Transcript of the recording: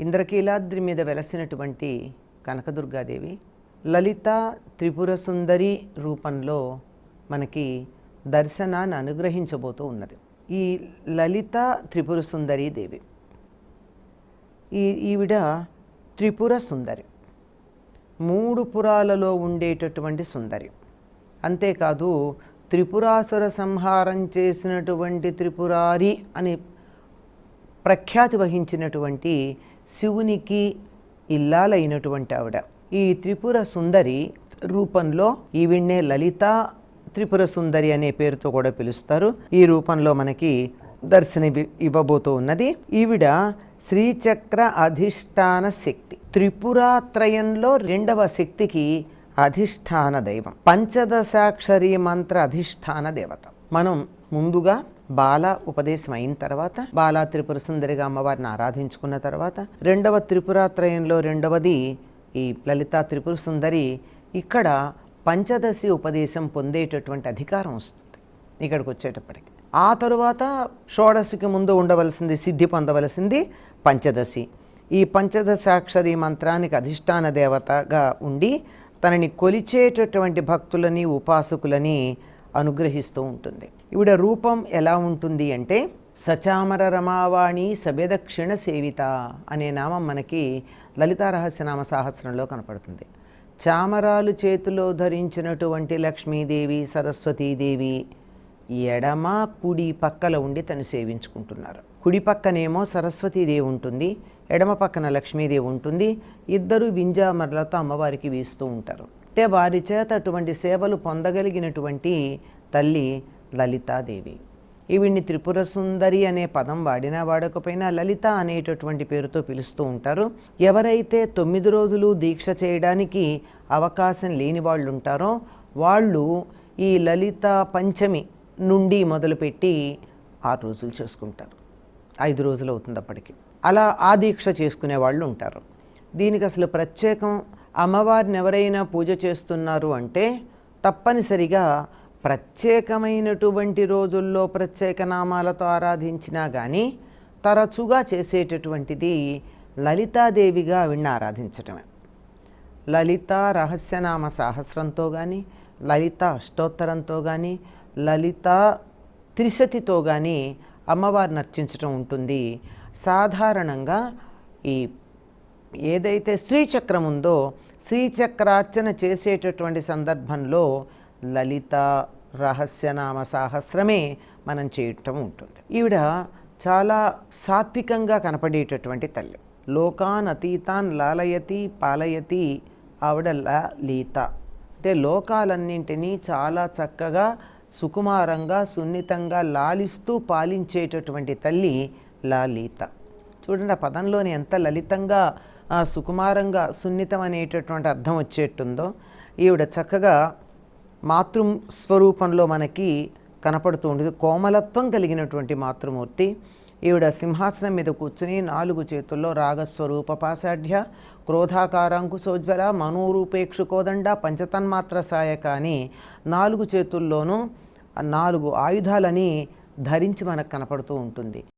ఇంద్రకీలాద్రి మీద వెలసినటువంటి కనకదుర్గాదేవి లలిత త్రిపుర సుందరి రూపంలో మనకి దర్శనాన్ని అనుగ్రహించబోతూ ఉన్నది. ఈ లలిత త్రిపుర సుందరి దేవి. ఈ ఈవిడ త్రిపుర సుందరి. మూడు పురాలలో ఉండేటటువంటి సుందరి. అంతేకాదు త్రిపురాసుర సంహారం చేసినటువంటి త్రిపురారి అని ప్రఖ్యాతి వహించినటువంటి శివునికి ఇల్లాలైనటువంటి ఆవిడ. ఈ త్రిపుర సుందరి రూపంలో ఈవిడ్నే లలిత త్రిపుర సుందరి అనే పేరుతో కూడా పిలుస్తారు. ఈ రూపంలో మనకి దర్శన ఇవ్వబోతూ ఉన్నది. ఈవిడ శ్రీచక్ర అధిష్టాన శక్తి. త్రిపురాత్రయంలో రెండవ శక్తికి అధిష్టాన దైవం. పంచదశాక్షరి మంత్ర అధిష్టాన దేవత. మనం ముందుగా బాల ఉపదేశం అయిన తర్వాత బాలా త్రిపుర సుందరిగా అమ్మవారిని ఆరాధించుకున్న తర్వాత రెండవ త్రిపురాత్రయంలో రెండవది ఈ లలిత త్రిపుర సుందరి ఇక్కడ పంచదశి ఉపదేశం పొందేటటువంటి అధికారం వస్తుంది ఇక్కడికి వచ్చేటప్పటికి ఆ తరువాత షోడశికి ముందు ఉండవలసింది సిద్ధి పొందవలసింది పంచదశి. ఈ పంచదశాక్షరి మంత్రానికి అధిష్టాన దేవతగా ఉండి తనని కొలిచేటటువంటి భక్తులని ఉపాసకులని అనుగ్రహిస్తూ ఉంటుంది. ఈవిడ రూపం ఎలా ఉంటుంది అంటే సచామర రమావాణి సభ్యదక్షిణ సేవిత అనే నామం మనకి లలితా రహస్యనామ సాహస్రంలో కనపడుతుంది. చామరాలు చేతిలో ధరించినటువంటి లక్ష్మీదేవి సరస్వతీదేవి ఎడమ కుడి పక్కల ఉండి తను సేవించుకుంటున్నారు. కుడి పక్కనేమో సరస్వతీదేవి ఉంటుంది ఎడమ పక్కన లక్ష్మీదేవి ఉంటుంది ఇద్దరు వింజామరలతో అమ్మవారికి వీస్తూ ఉంటారు. అంటే వారి చేత అటువంటి సేవలు పొందగలిగినటువంటి తల్లి లలితాదేవి. ఈవిడ్ని త్రిపుర సుందరి అనే పదం వాడినా వాడకపోయినా లలిత అనేటటువంటి పేరుతో పిలుస్తూ ఉంటారు. ఎవరైతే తొమ్మిది రోజులు దీక్ష చేయడానికి అవకాశం లేని వాళ్ళు ఉంటారో వాళ్ళు ఈ లలిత పంచమి నుండి మొదలుపెట్టి ఆరు రోజులు చేసుకుంటారు. ఐదు రోజులు అవుతుంది అప్పటికి. అలా ఆ దీక్ష చేసుకునే వాళ్ళు ఉంటారు దీనికి అసలు ప్రత్యేకం అమ్మవారిని ఎవరైనా పూజ చేస్తున్నారు అంటే తప్పనిసరిగా ప్రత్యేకమైనటువంటి రోజుల్లో ప్రత్యేక నామాలతో ఆరాధించినా కానీ తరచుగా చేసేటటువంటిది లలితాదేవిగా ఆవిడ్ని ఆరాధించటమే. లలిత రహస్యనామ సహస్రంతో కానీ లలిత అష్టోత్తరంతో కానీ లలిత త్రిశతితో కానీ అమ్మవారిని అర్చించటం ఉంటుంది. సాధారణంగా ఈ ఏదైతే శ్రీచక్రం ఉందో శ్రీచక్రార్చన చేసేటటువంటి సందర్భంలో లలిత రహస్యనామ సాహస్రమే మనం చేయటం ఉంటుంది. ఈవిడ చాలా సాత్వికంగా కనపడేటటువంటి తల్లి. లోకాన్ అతీతాన్ లాలయతి పాలయతి ఆవిడ లీత. అంటే లోకాలన్నింటినీ చాలా చక్కగా సుకుమారంగా సున్నితంగా లాలిస్తూ పాలించేటటువంటి తల్లి లాలీత చూడండి ఆ పదంలోని ఎంత లలితంగా సుకుమారంగా సున్నితం అనేటటువంటి అర్థం వచ్చేట్టుందో ఈవిడ చక్కగా మాతృ స్వరూపంలో మనకి కనపడుతూ ఉంటుంది కోమలత్వం కలిగినటువంటి మాతృమూర్తి. ఈవిడ సింహాసనం మీద కూర్చుని నాలుగు చేతుల్లో రాగస్వరూప పాసాఢ్య క్రోధాకారాంకుశోజ్వల మనోరూపేక్షుకోదండ పంచతన్మాత్ర సాయక అని నాలుగు చేతుల్లోనూ నాలుగు ఆయుధాలని ధరించి మనకు కనపడుతూ ఉంటుంది.